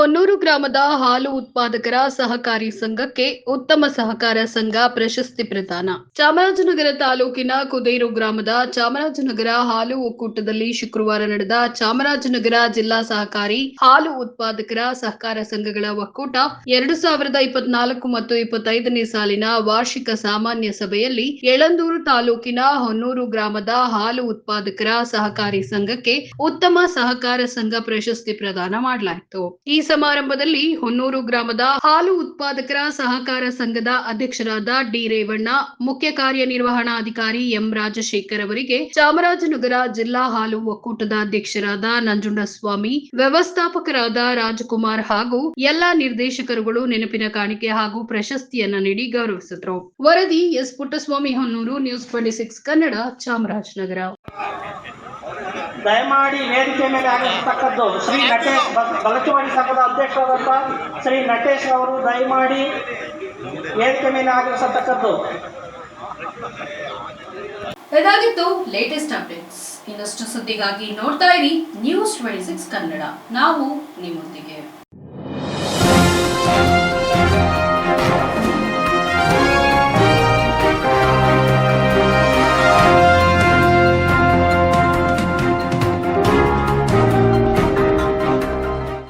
ಹೊನ್ನೂರು ಗ್ರಾಮದ ಹಾಲು ಉತ್ಪಾದಕರ ಸಹಕಾರಿ ಸಂಘಕ್ಕೆ ಉತ್ತಮ ಸಹಕಾರ ಸಂಘ ಪ್ರಶಸ್ತಿ ಪ್ರದಾನ. ಚಾಮರಾಜನಗರ ತಾಲೂಕಿನ ಕುದೇರು ಗ್ರಾಮದ ಚಾಮರಾಜನಗರ ಹಾಲು ಒಕ್ಕೂಟದಲ್ಲಿ ಶುಕ್ರವಾರ ನಡೆದ ಚಾಮರಾಜನಗರ ಜಿಲ್ಲಾ ಸಹಕಾರಿ ಹಾಲು ಉತ್ಪಾದಕರ ಸಹಕಾರ ಸಂಘಗಳ ಒಕ್ಕೂಟ ಎರಡು ಸಾವಿರದ ಇಪ್ಪತ್ನಾಲ್ಕು ಮತ್ತು ಇಪ್ಪತ್ತೈದನೇ ಸಾಲಿನ ವಾರ್ಷಿಕ ಸಾಮಾನ್ಯ ಸಭೆಯಲ್ಲಿ ಯಳಂದೂರು ತಾಲೂಕಿನ ಹೊನ್ನೂರು ಗ್ರಾಮದ ಹಾಲು ಉತ್ಪಾದಕರ ಸಹಕಾರಿ ಸಂಘಕ್ಕೆ ಉತ್ತಮ ಸಹಕಾರ ಸಂಘ ಪ್ರಶಸ್ತಿ ಪ್ರದಾನ ಮಾಡಲಾಯಿತು. ಈ ಸಮಾರಂಭದಲ್ಲಿ ಹೊನ್ನೂರು ಗ್ರಾಮದ ಹಾಲು ಉತ್ಪಾದಕರ ಸಹಕಾರ ಸಂಘದ ಅಧ್ಯಕ್ಷರಾದ ಡಿ ರೇವಣ್ಣ, ಮುಖ್ಯ ಕಾರ್ಯನಿರ್ವಹಣಾಧಿಕಾರಿ ಎಂ ರಾಜಶೇಖರ್ ಅವರಿಗೆ ಚಾಮರಾಜನಗರ ಜಿಲ್ಲಾ ಹಾಲು ಒಕ್ಕೂಟದ ಅಧ್ಯಕ್ಷರಾದ ನಂಜುಂಡಸ್ವಾಮಿ, ವ್ಯವಸ್ಥಾಪಕರಾದ ರಾಜಕುಮಾರ್ ಹಾಗೂ ಎಲ್ಲಾ ನಿರ್ದೇಶಕರುಗಳು ನೆನಪಿನ ಕಾಣಿಕೆ ಹಾಗೂ ಪ್ರಶಸ್ತಿಯನ್ನ ನೀಡಿ ಗೌರವಿಸಿದರು. ವರದಿ S Puttaswamy Honnur, news twenty six Kannada, Chamarajanagar. ದಯಮಾಡಿ ವೇದಿಕೆ ಮೇಲೆ ಆಗಿರ್ತಕ್ಕದ್ದು ಶ್ರೀ ನಟೇಶ್ ಬಲಚುವಾಡಿ ಸಂಘದ ಅಧ್ಯಕ್ಷರಾದಂಥ ಶ್ರೀ ನಟೇಶ್ ಅವರು ದಯಮಾಡಿ ವೇದಿಕೆ ಮೇಲೆ ಆಗಿರ್ತಕ್ಕದ್ದು ಇದಾಗಿತ್ತು ಲೇಟೆಸ್ಟ್ ಅಪ್ಡೇಟ್ಸ್ ಇನ್ನಷ್ಟು ಸುದ್ದಿಗಾಗಿ ನೋಡ್ತಾ ಇರಿ ನ್ಯೂಸ್ ಟ್ವೆಂಟಿ ಸಿಕ್ಸ್ ಕನ್ನಡ. ನಾವು ನಿಮ್ಮೊಂದಿಗೆ.